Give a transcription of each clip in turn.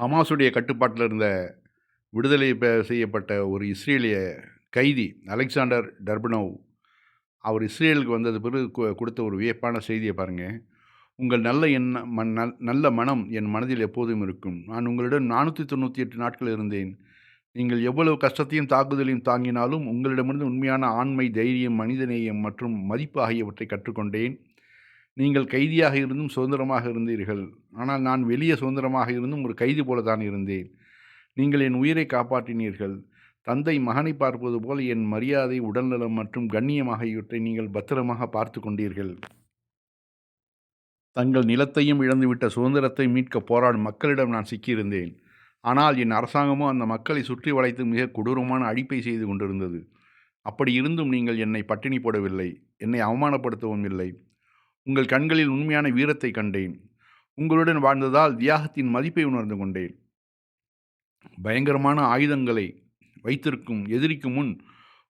ஹமாஸுடைய கட்டுப்பாட்டில் இருந்த விடுதலை பெ- செய்யப்பட்ட ஒரு இஸ்ரேலிய கைதி அலெக்சாண்டர் டர்பனோவ் அவர் இஸ்ரேலுக்கு வந்தது பிறகு கொடுத்த ஒரு வியப்பான செய்தியை பாருங்கள் உங்கள் நல்ல எண்ண மன் நல்- நல்ல மனம் என் மனதில் எப்போதும் இருக்கும். நான் உங்களிடம் நானூற்றி தொண்ணூற்றி எட்டு நாட்கள் இருந்தேன். நீங்கள் எவ்வளவு கஷ்டத்தையும் தாக்குதலையும் தாங்கினாலும் உங்களிடமிருந்து உண்மையான ஆண்மை தைரியம் மனிதநேயம் மற்றும் மதிப்பு ஆகியவற்றை கற்றுக்கொண்டேன். நீங்கள் கைதியாக இருந்தும் சுதந்திரமாக இருந்தீர்கள். ஆனால் நான் வெளியே சுதந்திரமாக இருந்தும் ஒரு கைதி போல தான் இருந்தேன். நீங்கள் என் உயிரை காப்பாற்றினீர்கள். தந்தை மகனை பார்ப்பது போல் என் மரியாதை உடல்நலம் மற்றும் கண்ணியம் ஆகியவற்றை நீங்கள் பத்திரமாக பார்த்து கொண்டீர்கள். தங்கள் நிலத்தையும் இழந்துவிட்ட சுதந்திரத்தை மீட்க போராடும் மக்களிடம் நான் சிக்கியிருந்தேன். ஆனால் என் அரசாங்கமோ அந்த மக்களை சுற்றி வளைத்து மிக கொடூரமான அழிப்பை செய்து கொண்டிருந்தது. அப்படி இருந்தும் நீங்கள் என்னை பட்டினி போடவில்லை. என்னை அவமானப்படுத்தவும் இல்லை. உங்கள் கண்களில் உண்மையான வீரத்தை கண்டேன். உங்களுடன் வாழ்ந்ததால் தியாகத்தின் மதிப்பை உணர்ந்து கொண்டேன். பயங்கரமான ஆயுதங்களை வைத்திருக்கும் எதிரிக்கு முன்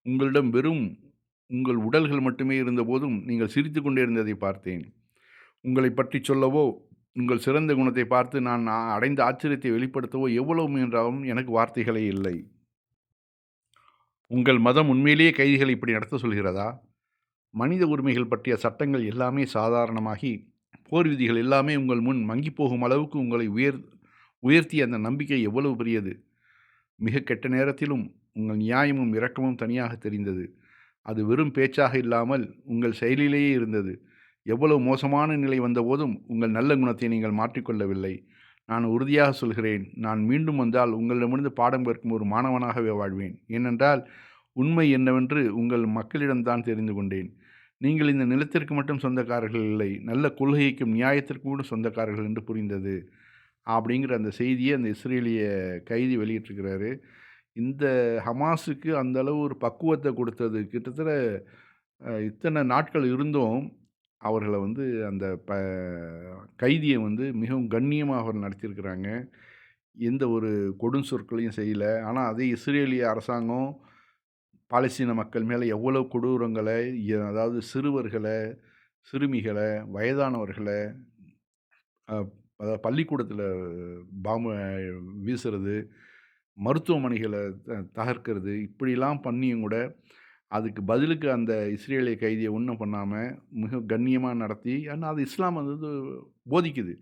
உங்களிடம் வெறும் உங்கள் உடல்கள் மட்டுமே இருந்தபோதும் நீங்கள் சிரித்து கொண்டே இருந்ததை பார்த்தேன். உங்களை பற்றி சொல்லவோ உங்கள் சிறந்த குணத்தை பார்த்து நான் அடைந்த ஆச்சரியத்தை வெளிப்படுத்தவோ எவ்வளவு முயன்றாலும் எனக்கு வார்த்தைகளே இல்லை. உங்கள் மதம் உண்மையிலேயே கைதிகளை இப்படி நடத்த சொல்கிறதா? மனித உரிமைகள் பற்றிய சட்டங்கள் எல்லாமே சாதாரணமாகி போர் விதிகள் எல்லாமே உங்கள் முன் மங்கி போகும் அளவுக்கு உங்களை உயர் உயர்த்திய அந்த நம்பிக்கை எவ்வளவு பெரியது? மிக கெட்ட நேரத்திலும் உங்கள் நியாயமும் இரக்கமும் தனியாக தெரிந்தது. அது வெறும் பேச்சாக இல்லாமல் உங்கள் செயலிலேயே இருந்தது. எவ்வளவு மோசமான நிலை வந்தபோதும் உங்கள் நல்ல குணத்தை நீங்கள் மாற்றிக்கொள்ளவில்லை. நான் உறுதியாக சொல்கிறேன். நான் மீண்டும் வந்தால் உங்களிடமிருந்து பாடம் கற்கும் ஒரு மாணவனாகவே வாழ்வேன். ஏனென்றால் உண்மை என்னவென்று உங்கள் மக்களிடம்தான் தெரிந்து கொண்டேன். நீங்கள் இந்த நிலத்திற்கு மட்டும் சொந்தக்காரர்கள் இல்லை நல்ல கொள்கைக்கும் நியாயத்திற்கும் கூட சொந்தக்காரர்கள் என்று புரிந்தது அப்படிங்கிற அந்த செய்தியை அந்த இஸ்ரேலிய கைதி வெளியிட்டிருக்கிறாரு. இந்த ஹமாஸுக்கு அந்த அளவு ஒரு பக்குவத்தை கொடுத்தது. கிட்டத்தட்ட இத்தனை நாட்கள் இருந்தும் அவர்களை வந்து அந்த ப கைதியை வந்து மிகவும் கண்ணியமாக அவர் நடத்தியிருக்கிறாங்க. எந்த ஒரு கொடும் சொற்களையும் செய்யலை. ஆனால் அதே இஸ்ரேலிய அரசாங்கம் பாலஸ்தீன மக்கள் மேலே எவ்வளோ கொடூரங்களை அதாவது சிறுவர்களை சிறுமிகளை வயதானவர்களை அதாவது பள்ளிக்கூடத்தில் பாம்பு வீசுறது மருத்துவமனைகளை த- தகர்க்கிறது இப்படிலாம் பண்ணியும் கூட அதுக்கு பதிலுக்கு அந்த இஸ்ரேலிய கைதியை ஒன்றும் பண்ணாமல் மிக கண்ணியமாக நடத்தி ஆனால் அது இஸ்லாம் வந்து போதிக்குது.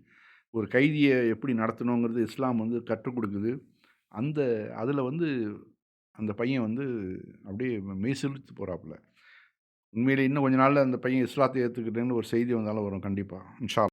ஒரு கைதியை எப்படி நடத்தணுங்கிறது இஸ்லாம் வந்து கற்றுக் கொடுக்குது. அந்த அதில் வந்து அந்த பையன் வந்து அப்படியே மெய் செலுத்து போகிறாப்புல உண்மையிலே இன்னும் கொஞ்ச நாளில் அந்த பையன் இஸ்லாத்தை ஏற்றுக்கிட்டேன்னு ஒரு செய்தி வந்தாலும் வரும் கண்டிப்பாக இன்ஷா